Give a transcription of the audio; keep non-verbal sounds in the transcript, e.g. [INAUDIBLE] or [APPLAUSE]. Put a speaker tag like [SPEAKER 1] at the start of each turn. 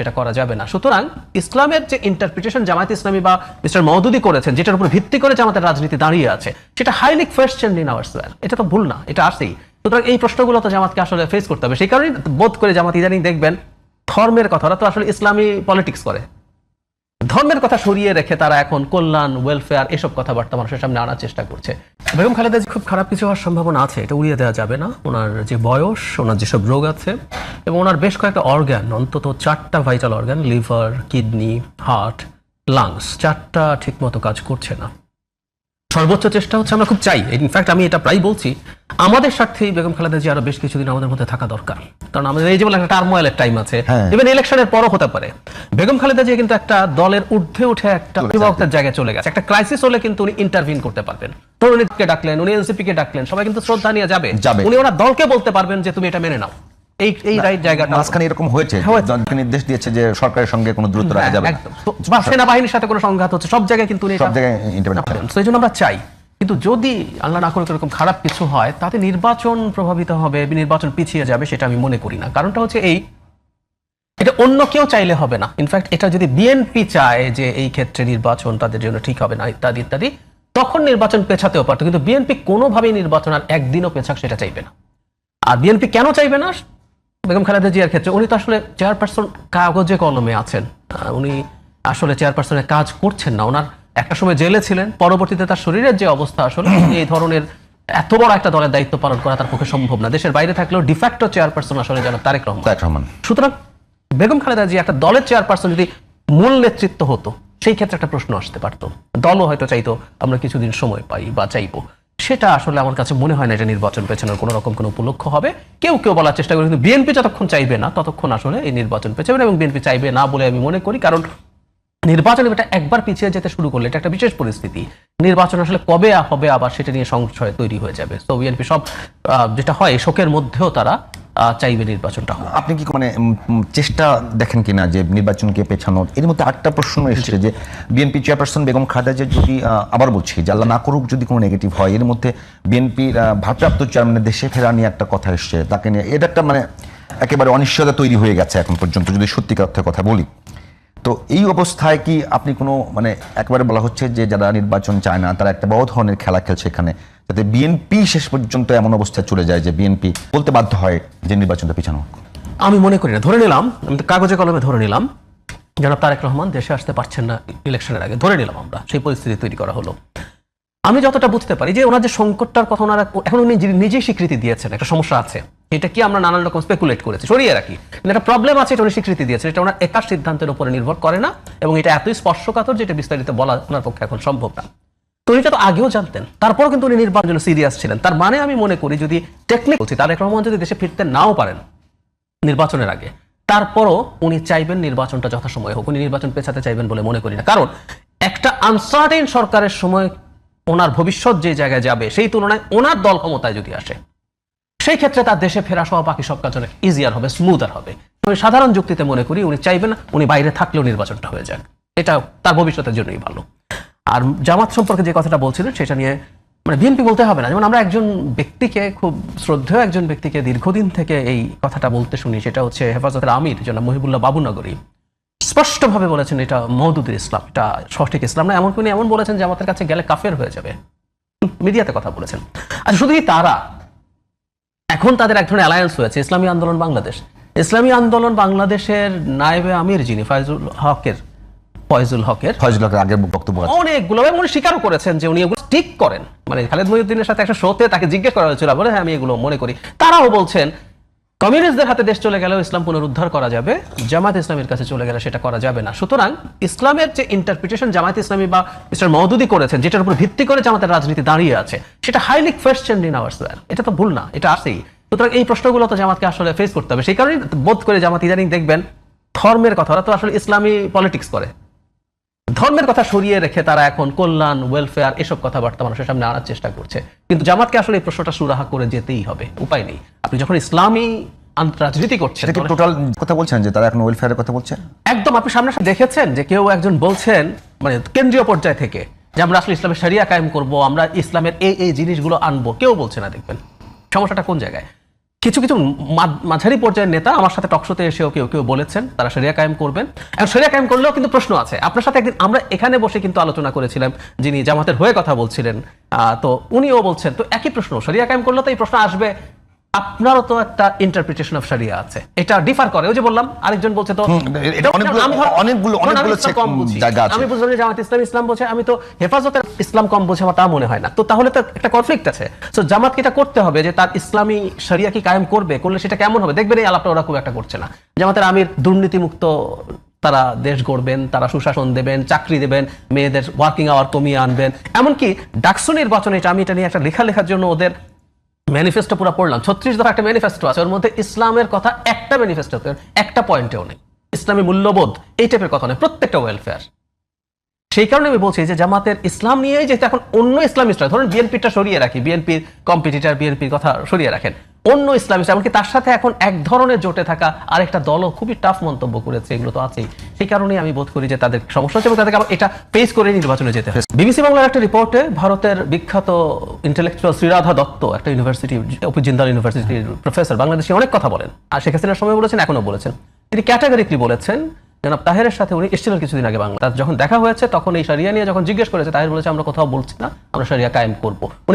[SPEAKER 1] সেটা করা যাবে না। সুতরাং ইসলামের যে ইন্টারপ্রিটেশন জামায়াত ইসলামী বা মিস্টার মহদুদি করেছেন, যেটার উপর ভিত্তি করে জামাতের রাজনীতি দাঁড়িয়ে আছে, সেটা হাইলি কোয়েশ্চেন ইন আওয়ার এটা তো ভুল না, এটা আসেই। সুতরাং এই প্রশ্নগুলো তো জামাতকে আসলে ফেস করতে হবে। সেই কারণে বোধ করে জামাত ইদানিং দেখবেন ধর্মের কথা তো আসলে ইসলামী পলিটিক্স করে। ধর্মের কথা সরিয়ে রেখে তারা এখন কল্যাণ ওয়েলফেয়ার এসব কথাবার্তা মানুষের সামনে আনার চেষ্টা করছে। বেগম খালেদা খুব খারাপ কিছু হওয়ার সম্ভাবনা আছে, এটা উড়িয়ে দেওয়া যাবে না। ওনার যে বয়স, ওনার যেসব রোগ আছে, এবং ওনার বেশ কয়েকটা অর্গ্যান অন্তত চারটা vital organ liver kidney heart lungs চারটা ঠিকমতো কাজ করছে না। সর্বোচ্চ চেষ্টা হচ্ছে আমরা খুব চাই। ইনফ্যাক্ট আমি এটা প্রায় বলছি আমাদের স্বার্থেই বেগম খালেদা জি আরও বেশ কিছুদিন আমাদের মধ্যে থাকা দরকার। কারণ আমাদের এই যেমন একটা টার্মোয়েলের টাইম আছে।
[SPEAKER 2] হ্যাঁ।
[SPEAKER 1] ইভেন ইলেকশনের পরও হতে পারে। বেগম খালেদা জি কিন্তু একটা দলের ঊর্ধ্বে উঠে একটা
[SPEAKER 2] চলে
[SPEAKER 1] অভিভাবকদের জায়গায় চলে গেছে। একটা ক্রাইসিস হলে কিন্তু উনি ইন্টারভিন করতে পারবেন। তরুণীকে ডাকলেন উনি এনসিপি কে ডাকলেন সবাই কিন্তু শ্রদ্ধা নিয়ে যাবে।
[SPEAKER 2] যাবে।
[SPEAKER 1] উনি ওনার দলকে বলতে পারবেন যে তুমি এটা মেনে নাও। এই এই রাইট জায়গাটা
[SPEAKER 2] মাঝখানে এরকম হয়েছে
[SPEAKER 1] হয়েছে।
[SPEAKER 2] দলকে নির্দেশ দিয়েছে যে সরকারের সঙ্গে কোনো দূরত্ব রাখা যাবে না।
[SPEAKER 1] একদম। তো বা সেনাবাহিনীর সাথে কোনো সংঘাত হচ্ছে সব জায়গায় কিন্তু
[SPEAKER 2] সব জায়গায় ইন্টারভেন করেন
[SPEAKER 1] তো এই জন্য আমরা চাই। কিন্তু যদি আল্লাহ না করে এরকম খারাপ কিছু হয় তাতে নির্বাচন প্রভাবিত হবে নির্বাচন পিছিয়ে যাবে সেটা আমি মনে করি না। কারণটা হচ্ছে এই এটা অন্য কেউ চাইলে হবে না। ইনফ্যাক্ট এটা যদি বিএনপি চায় যে এই ক্ষেত্রে নির্বাচন তাদের জন্য ঠিক হবে না ইত্যাদি ইত্যাদি তখন নির্বাচন পেছাতেও পারতো। কিন্তু বিএনপি কোনোভাবেই নির্বাচন আর একদিনও পেছাক সেটা চাইবে না। আর বিএনপি কেন চাইবে না? বেগম খালেদা জিয়ার ক্ষেত্রে উনি তো আসলে চেয়ারপারসন কাগজে কলমে আছেন। উনি আসলে চেয়ারপারসনের কাজ করছেন না। ওনার একটা সময় জেলে ছিলেন পরবর্তীতে তার শরীরের যে অবস্থা আসলে [CLEARS THROAT] এই ধরনের এত বড় একটা দলের দায়িত্ব পালন করা তার পক্ষে সম্ভব না। দেশের বাইরে থাকলেও ডিফ্যাক্টো চেয়ারপারসন আসলে যেন তারেক রহমান।
[SPEAKER 2] তারেক রহমান।
[SPEAKER 1] সুতরাং বেগম খালেদা জি একটা দলের চেয়ারপারসন যদি মূল নেতৃত্ব হতো সেই ক্ষেত্রে একটা প্রশ্ন আসতে পারতো। দলও হয়তো চাইতো আমরা কিছুদিন সময় পাই বা চাইব। সেটা আসলে আমার কাছে মনে হয় না এটা নির্বাচন পেছানোর কোনো রকম কোনো উপলক্ষ হবে। কেউ কেউ বলার চেষ্টা করে, কিন্তু বিএনপি যতক্ষণ চাইবে না, ততক্ষণ আসলে এই নির্বাচন পেছাবে না এবং বিএনপি চাইবে না বলে আমি মনে করি। কারণ নির্বাচন এটা একবার পিছিয়ে যেতে শুরু করলে এটা একটা বিশেষ পরিস্থিতি। নির্বাচন আসলে কবে হবে আবার সেটা নিয়ে সংশয় তৈরি হয়ে যাবে। তো বিএনপি সব যেটা হয়, শোকের মধ্যেও তারা চাইবে নির্বাচনটা হোক
[SPEAKER 2] আপনি কি মানে চেষ্টা দেখেন কিনা যে নির্বাচনকে পেছানোর? এর মধ্যে আটটা প্রশ্ন এসেছে যে বিএনপি চেয়ারপারসন বেগম খালেদা যে যদি আবার বলছি যে আল্লাহ না করুক যদি কোনো নেগেটিভ হয় এর মধ্যে বিএনপির ভারপ্রাপ্ত চেয়ারম্যানের দেশে ফেরা নিয়ে একটা কথা এসছে। তাকে নিয়ে এটা একটা মানে একেবারে অনিশ্চয়তা তৈরি হয়ে গেছে এখন পর্যন্ত যদি সত্যিকার অর্থে কথা বলি। তো এই অবস্থায় কি আপনি কোনো মানে একবারে বলা হচ্ছে যে যারা নির্বাচন চায় না, তারা একটা বড় ধরনের খেলা খেলছে এখানে, যাতে বিএনপি শেষ পর্যন্ত এমন অবস্থায় চলে যায় যে বিএনপি বলতে বাধ্য হয় যে নির্বাচনটা পিছানো
[SPEAKER 1] আমি মনে করি না, ধরে নিলাম, আমি তো কাগজে কলমে ধরে নিলাম, জনাব তারেক রহমান দেশে আসতে পারছেন না ইলেকশনের আগে, ধরে নিলাম আমরা, সেই পরিস্থিতি তৈরি করা হলো। আমি যতটা বুঝতে পারি যে ওনার যে সংকটটার কথা ওনারা, এখন উনি নিজেই স্বীকৃতি দিয়েছেন, একটা সমস্যা আছে। এটা কি আমরা নানান রকম স্পেকুলেট করেছি? সরিয়ে রাখি। একটা প্রবলেম আছে, এটা উনি স্বীকৃতি দিয়েছেন এটা ওনার একার সিদ্ধান্তের উপরে নির্ভর করে না, এবং এটা এতই স্পর্শকাতর যেটা বিস্তারিত বলা ওনার পক্ষে এখন সম্ভব না। তো এটা তো আগেও জানতেন, তারপরও কিন্তু উনি নির্বাচনের জন্য সিরিয়াস ছিলেন। তার মানে আমি মনে করি যদি টেকনিক বলছি, তারেক রহমান যদি দেশে ফিরতে নাও পারেন নির্বাচনের আগে, তারপরও উনি চাইবেন নির্বাচনটা যথাসময়ে হোক, উনি নির্বাচন পেছাতে চাইবেন বলে মনে করি না। কারণ একটা আনসার্টেন সরকারের সময় ওনার ভবিষ্যৎ যে জায়গায় যাবে, সেই তুলনায় ওনার দল ক্ষমতায় যদি আসে সেই ক্ষেত্রে তার দেশে ফেরা সহ বাকি সব কাজ অনেক ইজিয়ার হবে স্মুথার হবে। আমি সাধারণ যুক্তিতে মনে করি উনি চাইবেন উনি বাইরে থাকলেও নির্বাচনটা হয়ে যাক। এটা তার ভবিষ্যতের জন্যই ভালো। আর জামাত সম্পর্কে যে কথাটা বলছিলেন সেটা নিয়ে মানে বিএনপি বলতে হবে না। যেমন আমরা একজন ব্যক্তিকে খুব শ্রদ্ধেয় একজন ব্যক্তিকে দীর্ঘদিন থেকে এই কথাটা বলতে শুনি, সেটা হচ্ছে হেফাজতের আমির, জনাব মহিবুল্লাহ বাবুনগরী স্পষ্টভাবে বলেছেন এটা মহদুদের ইসলাম, এটা সঠিক ইসলাম না। এমন উনি এমন বলেছেন যে আমাদের কাছে গেলে কাফের হয়ে যাবে। মিডিয়াতে কথা বলেছেন। আর শুধুই তারা এখন তাদের এক ধরনের অ্যালায়েন্স হয়েছে ইসলামী আন্দোলন বাংলাদেশ। ইসলামী আন্দোলন বাংলাদেশের নায়েবে আমির যিনি ফয়জুল হকের ফয়জুল হকের
[SPEAKER 2] ফয়জুল হকের আগের বক্তব্য
[SPEAKER 1] অনেকগুলো মনে উনি স্বীকারও করেছেন যে উনি এগুলো ঠিক করেন। মানে খালেদ মহিউদ্দিনের সাথে একটা শোতে তাকে জিজ্ঞেস করা হয়েছিল বলে হ্যাঁ আমি এগুলো মনে করি। তারাও বলছেন কমিউনিস্টদের হাতে দেশ চলে গেলেও ইসলাম পুনরুদ্ধার করা যাবে জামাত ইসলামের কাছে চলে গেলে সেটা করা যাবে না। সুতরাং ইসলামের যে ইন্টারপ্রিটেশন জামাত ইসলামী বা মিস্টার মওদুদি করেছেন, যেটার উপর ভিত্তি করে জামাতের রাজনীতি দাঁড়িয়ে আছে, সেটা highly question in our sir এটা তো ভুল না, এটা আসেই সুতরাং এই প্রশ্নগুলো তো জামাতকে আসলে ফেস করতে হবে। সেই কারণেই বোধ করে জামাত ইদানিং দেখবেন ধর্মের কথা, ওরা তো আসলে ইসলামী পলিটিক্স করে। ধর্মের কথা সরিয়ে রেখে তারা এখন কল্যাণ ওয়েলফেয়ার এসব কথাবার্তা মানুষের সামনে আনার চেষ্টা করছে। কিন্তু জামাতকে আসলে এই প্রশ্নটা সুরাহা করে যেতেই হবে। উপায় নেই। আপনি যখন ইসলামী আন্ত- রাজনীতি করছেন
[SPEAKER 2] সেটা কি
[SPEAKER 1] তখন-
[SPEAKER 2] টোটাল কথা বলছেন যে তারা এখন ওয়েলফেয়ারের কথা বলছে?
[SPEAKER 1] একদম আপনি সামনে দেখেছেন যে কেউ একজন বলছেন মানে কেন্দ্রীয় পর্যায় থেকে যে আমরা আসলে ইসলামের শরিয়া কায়েম করব আমরা ইসলামের এই এই জিনিসগুলো আনব। কেউ বলছে না দেখবেন। সমস্যাটা কোন জায়গায়? কিছু কিছু মাঝারি পর্যায়ের নেতা আমার সাথে টকশোতে এসেও কেউ কেউ বলেছেন, তারা সেরিয়া কায়েম করবেন। এবং সেরিয়া কায়েম করলেও কিন্তু প্রশ্ন আছে। আপনার সাথে একদিন আমরা এখানে বসে কিন্তু আলোচনা করেছিলাম, যিনি জামাতের হয়ে কথা বলছিলেন তো উনিও বলছেন, তো একই প্রশ্ন সেরিয়া কায়েম করলে তো এই প্রশ্ন আসবে আপনারও তো একটা ইন্টারপ্রিটেশন অফ শরিয়া আছে। এটা ডিফার করে। ওই যে বললাম আরেকজন বলছে তো
[SPEAKER 2] এটা অনেকগুলো- অনেকগুলো- অনেকগুলো
[SPEAKER 1] কম।
[SPEAKER 2] জায়গা আছে।
[SPEAKER 1] আমি বুঝলাম যে জামাত ইসলাম ইসলাম বোঝে আমি তো হেফাজতের ইসলাম কম বোঝে আমার তা মনে হয় না। তো তাহলে তো একটা কনফ্লিক্ট আছে। তো জামাত এটা করতে হবে যে তার ইসলামী শরিয়া কি কায়েম করবে করলে সেটা কেমন হবে? দেখবেন এই আলাপটা ওরা খুব একটা করছে না। জামাতের আমির দুর্নীতিমুক্ত তারা দেশ গড়বেন তারা সুশাসন দেবেন চাকরি দেবেন মেয়েদের ওয়ার্কিং আওয়ার কমিয়ে আনবেন। এমনকি ডাকসু নির্বাচনে এটা আমি এটা নিয়ে একটা লেখা লেখার জন্য ওদের ম্যানিফেস্টো পুরো পড়লাম। ছত্রিশ দফা একটা ম্যানিফেস্টো আছে, ওর মধ্যে ইসলামের কথা একটা ম্যানিফেস্টো একটা পয়েন্টেও নেই। ইসলামী মূল্যবোধ, এই টাইপের কথা নেই প্রত্যেকটা ওয়েলফেয়ার সেই কারণে আমি বলছি যে জামাতের ইসলাম নিয়েই যেহেতু এখন অন্য ইসলামিস্টরা ধরুন বিএনপিটা সরিয়ে রাখি বিএনপির কম্পিটিটার বিএনপির কথা সরিয়ে রাখেন। অন্য ইসলামিস্ট এমনকি তার সাথে এখন এক ধরনের জোটে থাকা আরেকটা দলও খুবই টাফ মন্তব্য করেছে এগুলো তো আছেই। সেই কারণেই আমি বোধ করি যে তাদের সমস্যা হচ্ছে এবং তাদেরকে আবার এটা ফেস করে নির্বাচনে যেতে হবে। বিবিসি বাংলার একটা রিপোর্টে ভারতের বিখ্যাত ইন্টেলেকচুয়াল শ্রীরাধা দত্ত একটা ইউনিভার্সিটি জিন্দাল ইউনিভার্সিটির প্রফেসর বাংলাদেশে অনেক কথা বলেন। আর শেখ হাসিনার সময় বলেছেন এখনও বলেছেন। তিনি ক্যাটাগরিকলি বলেছেন জনাব তাহেরের সাথে উনি এসেছিলেন কিছুদিন আগে বাংলা তার যখন দেখা হয়েছে তখন এই সারিয়া নিয়ে যখন জিজ্ঞেস করেছে তাহের বলেছে আমরা কোথাও বলছি না আমরা সারিয়া কায়েম করব।